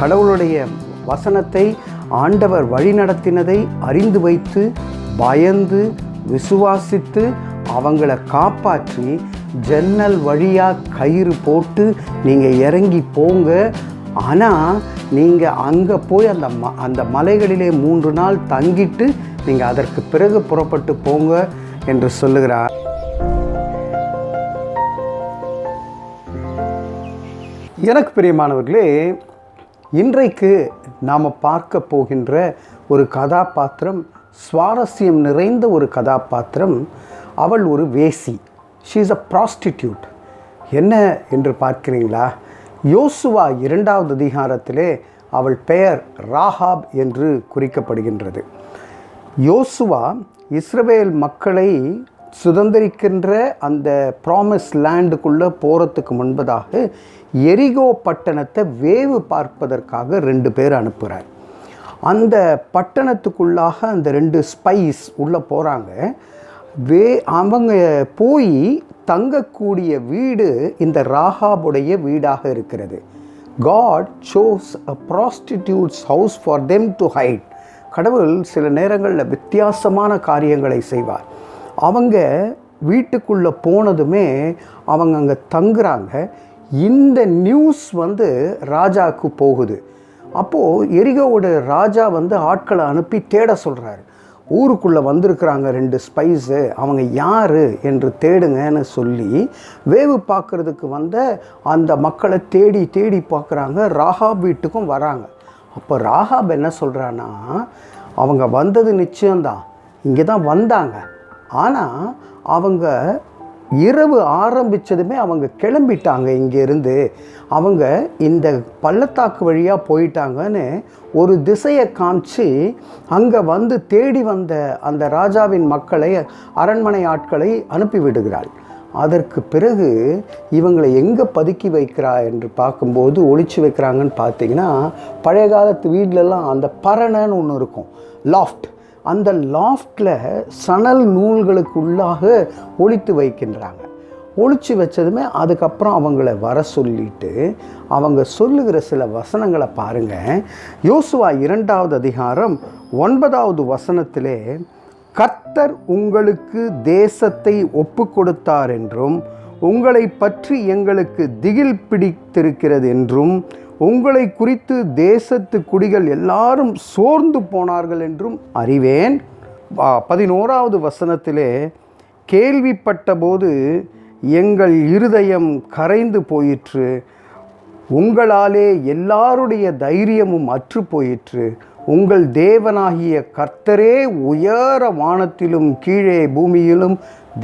கடவுளுடைய வசனத்தை ஆண்டவர் வழிநடத்தினதை அறிந்து வைத்து பயந்து விசுவாசித்து அவங்கள காப்பாற்றி ஜன்னல் வழியாக கயிறு போட்டு நீங்கள் இறங்கி போங்க. ஆனால் நீங்கள் அங்கே போய் அந்த ம அந்த மலைகளிலே மூன்று நாள் தங்கிட்டு நீங்கள் அதற்கு பிறகு புறப்பட்டு போங்க என்று சொல்லுகிறார். எனக்கு பிரியமானவர்களே இன்றைக்கு நாம் பார்க்க போகின்ற ஒரு கதாபாத்திரம் சுவாரஸ்யம் நிறைந்த ஒரு கதாபாத்திரம் அவள் ஒரு வேசி. ஷீ இஸ் அ ப்ராஸ்டிடியூட் என்ன என்று பார்க்கிறீங்களா? யோசுவா இரண்டாவது அதிகாரத்திலே அவள் பெயர் ராஹாப் என்று குறிக்கப்படுகின்றது. யோசுவா இஸ்ரவேல் மக்களை சுதந்திரிக்கின்ற அந்த ப்ராமிஸ் லேண்டுக்குள்ளே போகிறதுக்கு முன்பதாக எரிகோ பட்டணத்தை வேவு பார்ப்பதற்காக ரெண்டு பேர் அனுப்புகிறார் அந்த பட்டணத்துக்குள்ளாக அந்த ரெண்டு ஸ்பைஸ் உள்ளே போகிறாங்க வே அவங்க போய் தங்கக்கூடிய வீடு இந்த ராகாபுடைய வீடாக இருக்கிறது. God chose a prostitutes house for them to hide கடவுள் சில நேரங்களில் வித்தியாசமான காரியங்களை செய்வார். அவங்க வீட்டுக்குள்ளே போனதுமே அவங்க அங்கே தங்குறாங்க. இந்த நியூஸ் வந்து ராஜாவுக்கு போகுது. அப்போது எரிகோவோட ராஜா வந்து ஆட்களை அனுப்பி தேட சொல்கிறாரு ஊருக்குள்ளே வந்திருக்கிறாங்க ரெண்டு ஸ்பைஸு அவங்க யார் என்று தேடுங்கன்னு சொல்லி வேவு பார்க்குறதுக்கு வந்த அந்த மக்களை தேடி தேடி பார்க்குறாங்க. ராகாப் வீட்டுக்கும் வராங்க. அப்போ ராகாப் என்ன சொல்கிறான்னா அவங்க வந்தது நிச்சயம்தான். இங்கே தான் வந்தாங்க. ஆனால் அவங்க இரவு ஆரம்பித்ததுமே அவங்க கிளம்பிட்டாங்க இங்கேருந்து அவங்க இந்த பள்ளத்தாக்கு வழியாக போயிட்டாங்கன்னு ஒரு திசையை காமிச்சு அங்கே வந்து தேடி வந்த அந்த ராஜாவின் மக்களை அரண்மனை ஆட்களை அனுப்பி விடுகிறாள். அதற்கு பிறகு இவங்களை எங்கே பதுக்கி வைக்கிறா என்று பார்க்கும்போது ஒழிச்சு வைக்கிறாங்கன்னு பார்த்தீங்கன்னா பழைய காலத்து வீட்டிலலாம் அந்த பரணன்னு ஒன்று இருக்கும். லாஃப்ட் அந்த லாஃப்டில் சணல் நூல்களுக்கு உள்ளாக ஒழித்து வைக்கின்றாங்க. ஒழிச்சு வச்சதுமே அதுக்கப்புறம் அவங்கள வர சொல்லிட்டு அவங்க சொல்லுகிற சில வசனங்களை பாருங்கள் யோசுவா இரண்டாவது அதிகாரம் ஒன்பதாவது வசனத்திலே கர்த்தர் உங்களுக்கு தேசத்தை ஒப்பு கொடுத்தார் என்றும் உங்களை பற்றி எங்களுக்கு திகில் பிடித்திருக்கிறது என்றும் உங்களை குறித்து தேசத்து குடிகள் எல்லாரும் சோர்ந்து போனார்கள் என்றும் அறிவேன். பதினோராவது வசனத்திலே கேள்விப்பட்டபோது எங்கள் இருதயம் கரைந்து போயிற்று. உங்களாலே எல்லாருடைய தைரியமும் அற்று போயிற்று. உங்கள் தேவனாகிய கர்த்தரே உயர வானத்திலும் கீழே பூமியிலும்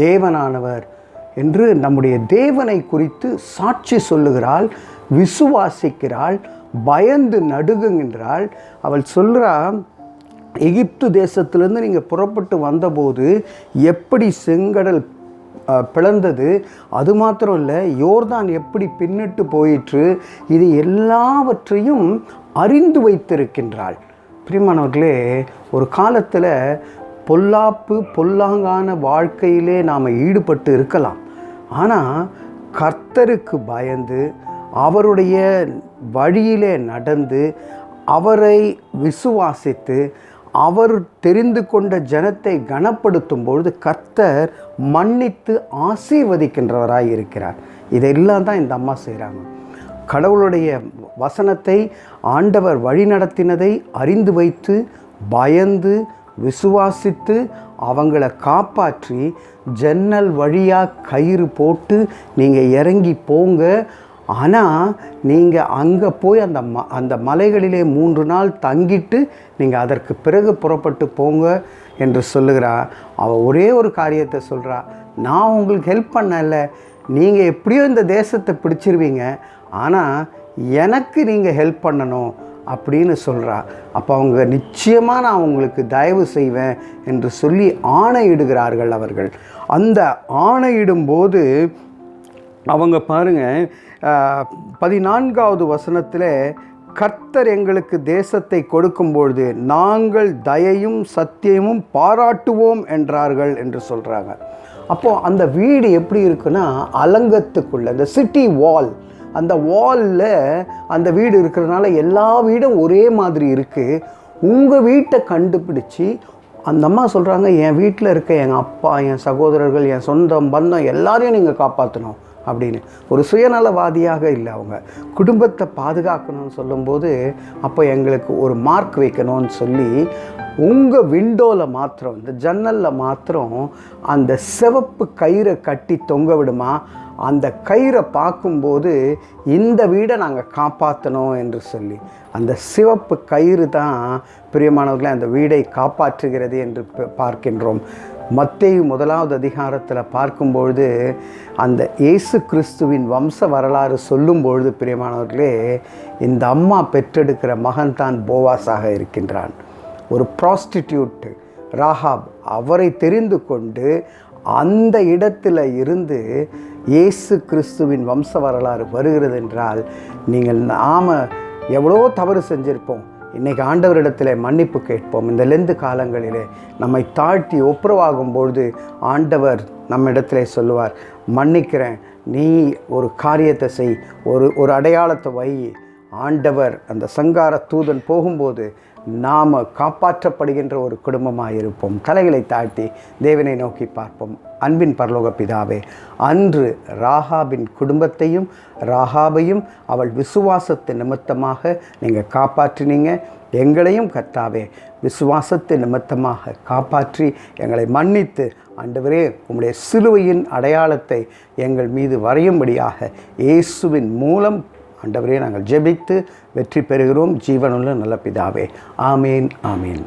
தேவனானவர் என்று நம்முடைய தேவனை குறித்து சாட்சி சொல்லுகிறாள். விசுவாசிக்கிறாள் பயந்து நடுங்குகின்றாள். அவள் சொல்கிறா எகிப்து தேசத்திலேருந்து நீங்கள் புறப்பட்டு வந்தபோது எப்படி செங்கடல் பிளந்தது? அது மாத்திரம் இல்லை யோர்தான் எப்படி பின்னிட்டு போயிற்று? இது எல்லாவற்றையும் அறிந்து வைத்திருக்கின்றாள். பிரிமானவர்களே ஒரு காலத்தில் பொல்லாப்பு பொல்லாங்கான வாழ்க்கையிலே நாம் ஈடுபட்டு இருக்கலாம். ஆனால் கர்த்தருக்கு பயந்து அவருடைய வழியிலே நடந்து அவரை விசுவாசித்து அவர் தெரிந்து கொண்ட ஜனத்தை கனப்படுத்தும் பொழுது கர்த்தர் மன்னித்து ஆசீர்வதிக்கின்றவராக இருக்கிறார். இதெல்லாம் தான் இந்த அம்மா செய்கிறாங்க. கடவுளுடைய வசனத்தை ஆண்டவர் வழி நடத்தினதை அறிந்து வைத்து பயந்து விசுவாசித்து அவங்கள காப்பாற்றி ஜன்னல் வழியாக கயிறு போட்டு நீங்கள் இறங்கி போங்க. ஆனால் நீங்கள் அங்கே போய் அந்த ம அந்த மலைகளிலே மூன்று நாள் தங்கிட்டு நீங்கள் அதற்கு பிறகு புறப்பட்டு போங்க என்று சொல்லுகிறா. அவள் ஒரே ஒரு காரியத்தை சொல்கிறா நான் உங்களுக்கு ஹெல்ப் பண்ணல. நீங்கள் எப்படியோ இந்த தேசத்தை பிடிச்சிருவீங்க. ஆனால் எனக்கு நீங்கள் ஹெல்ப் பண்ணணும் அப்படின்னு சொல்கிறா அப்போ அவங்க நிச்சயமாக நான் உங்களுக்கு தயவு செய்வேன் என்று சொல்லி ஆணையிடுகிறார்கள் அவர்கள். அந்த ஆணையிடும்போது அவங்க பாருங்க பதினான்காவது வசனத்தில் கர்த்தர் எங்களுக்கு தேசத்தை கொடுக்கும்பொழுது நாங்கள் தயையும் சத்தியமும் பாராட்டுவோம் என்றார்கள் என்று சொல்கிறாங்க அப்போது அந்த வீடு எப்படி இருக்குன்னா அலங்கத்துக்குள்ளே இந்த சிட்டி வால் அந்த வாலில் அந்த வீடு இருக்கிறதுனால எல்லா வீடும் ஒரே மாதிரி இருக்குது உங்கள் வீட்டை கண்டுபிடிச்சி அந்த அம்மா சொல்கிறாங்க என் வீட்டில் இருக்க எங்கள் அப்பா என் சகோதரர்கள் என் சொந்தம் பந்தம் எல்லாரையும் நீங்கள் காப்பாற்றணும் அப்படின்னு. ஒரு சுயநலவாதியாக இல்லை அவங்க. குடும்பத்தை பாதுகாக்கணும்னு சொல்லும்போது அப்போ எங்களுக்கு ஒரு மார்க் வைக்கணும்னு சொல்லி உங்கள் விண்டோவில் மாத்திரம் இந்த ஜன்னலில் மாத்திரம் அந்த சிவப்பு கயிறை கட்டி தொங்க விடுமா? அந்த கயிறை பார்க்கும்போது இந்த வீடை நாங்கள் காப்பாற்றணும் என்று சொல்லி. அந்த சிவப்பு கயிறு தான் பிரியமானவர்களை அந்த வீடை காப்பாற்றுகிறது என்று ப- பார்க்கின்றோம். மத்தேயு முதலாவது அதிகாரத்தில் பார்க்கும்பொழுது அந்த இயேசு கிறிஸ்துவின் வம்ச வரலாறு சொல்லும் பொழுது பிரியமானவர்களே இந்த அம்மா பெற்றெடுக்கிற மகன் தான் போவாஸாக இருக்கின்றான். ஒரு ப்ராஸ்டிடியூட் ராகாப் அவரை தெரிந்து கொண்டு அந்த இடத்துல இருந்து இயேசு கிறிஸ்துவின் வம்ச வரலாறு வருகிறது என்றால் நீங்கள் நாம் எவ்வளோ தவறு செஞ்சிருப்போம் இன்றைக்கி ஆண்டவரிடத்தில் மன்னிப்பு கேட்போம். இந்த லெந்து காலங்களிலே நம்மை தாழ்த்தி ஒப்புரவாகும் பொழுது ஆண்டவர் நம்மிடத்திலே சொல்லுவார் மன்னிக்கிறேன் நீ ஒரு காரியத்தை செய் ஒரு ஒரு அடையாளத்தை வை. ஆண்டவர் அந்த சங்கார தூதன் போகும்போது நாம் காப்பாற்றப்படுகின்ற ஒரு குடும்பமாக இருப்போம். தலைகளை தாழ்த்தி தேவனை நோக்கி பார்ப்போம். அன்பின் பரலோக பிதாவே அன்று ராகாபின் குடும்பத்தையும் ராகாபையும் அவள் விசுவாசத்து நிமித்தமாக நீங்கள் காப்பாற்றினீங்க. எங்களையும் கத்தாவே விசுவாசத்து நிமித்தமாக காப்பாற்றி எங்களை மன்னித்து ஆண்டவரே உம்முடைய சிலுவையின் அடையாளத்தை எங்கள் மீது வரையும்படியாக இயேசுவின் மூலம் ஆண்டவரே நாங்கள் ஜெபித்து வெற்றி பெறுகிறோம். ஜீவனுள்ள நல்ல பிதாவே. ஆமீன் ஆமீன்.